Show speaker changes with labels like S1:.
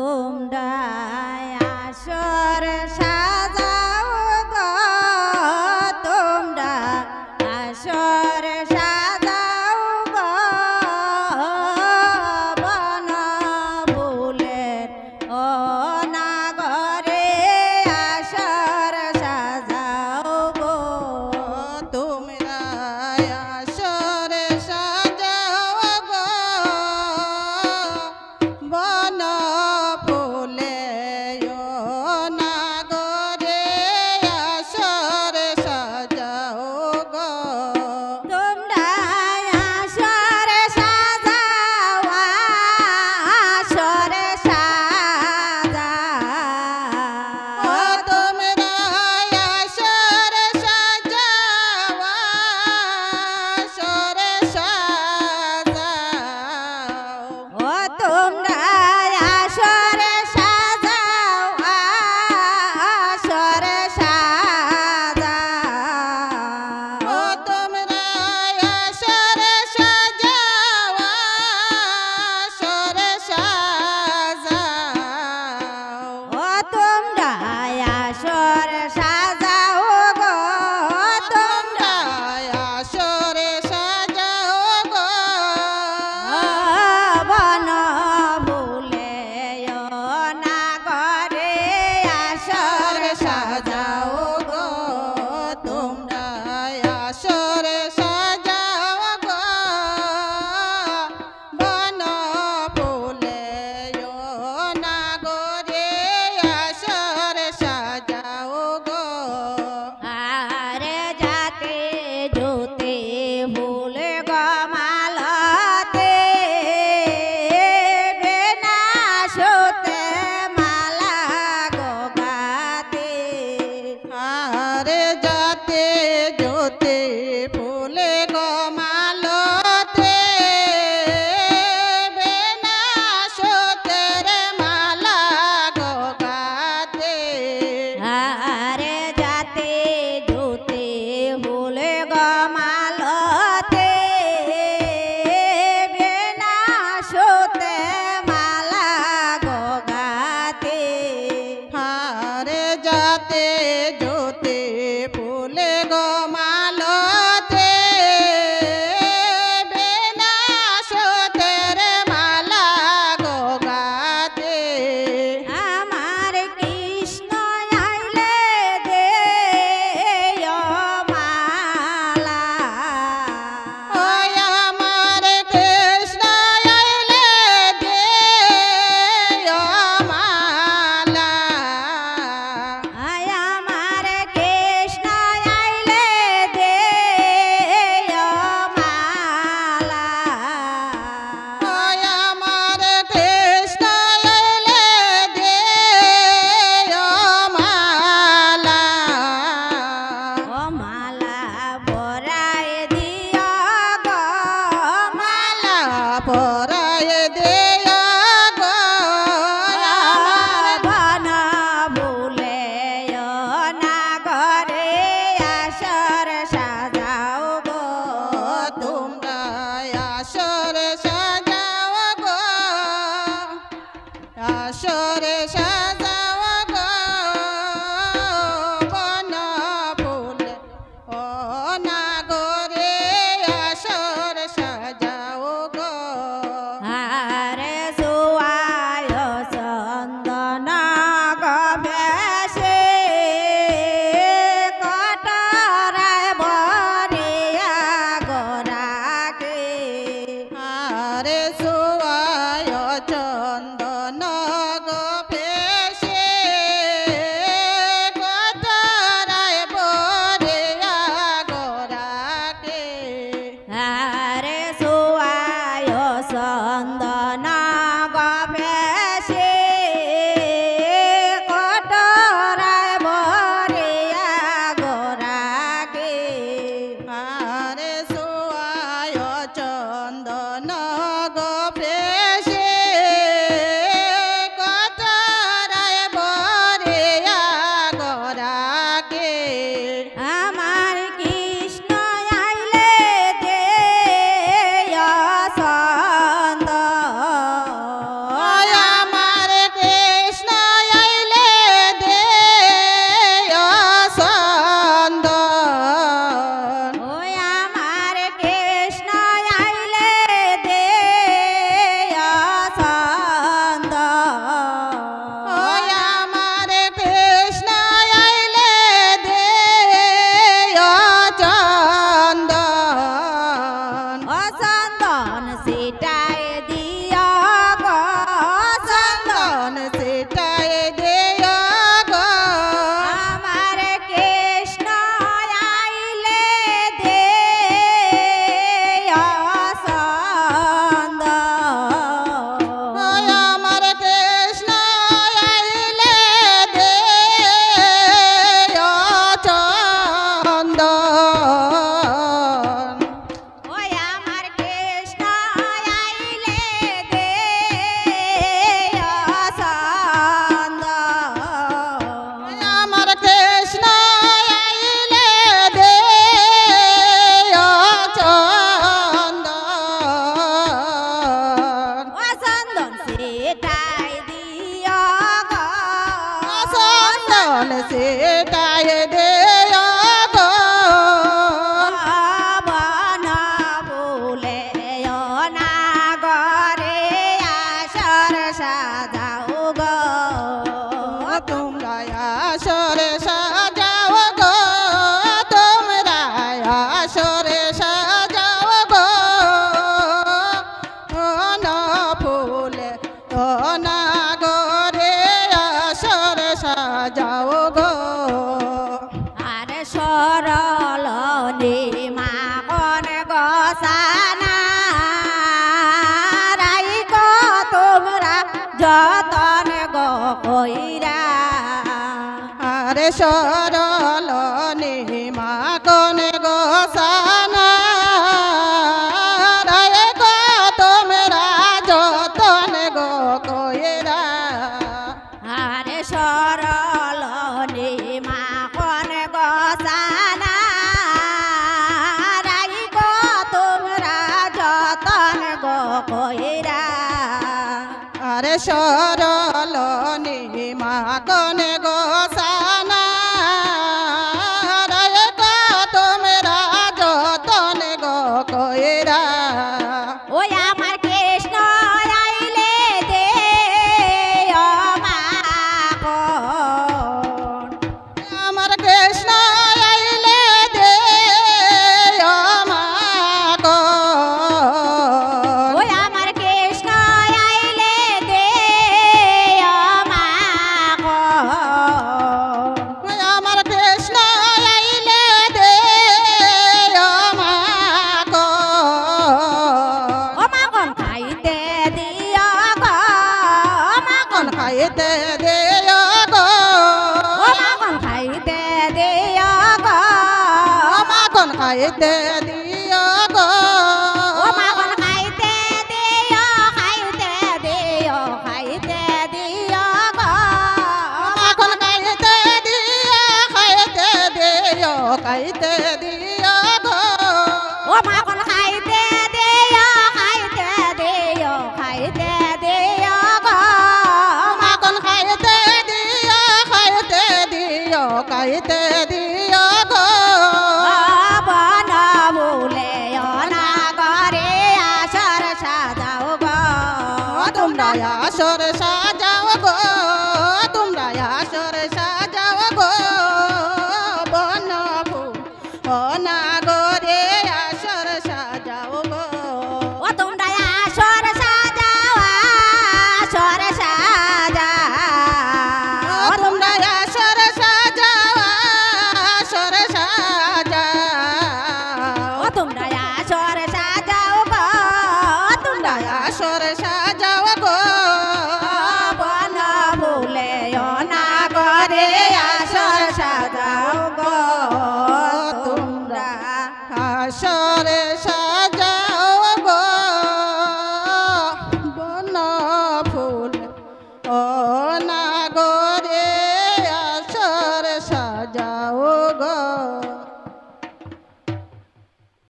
S1: তোমরা shore সরল নিমা কনে গোসানা। রে গো তোমরা যতন গো কইরা।
S2: আরে সরল নিমা কনে গোসানা। রে গো তোমরা যতন গো কইরা।
S1: আরে সরল খাইতে দিও গো। ও মাগন খাইতে দিও
S2: খাইতে দিও
S1: খাইতে দিও গো।
S2: মাগন খাইতে দিও খাইতে দিও খাইতে দিও গো।
S1: ও মাগন
S2: তোমরা আসর সা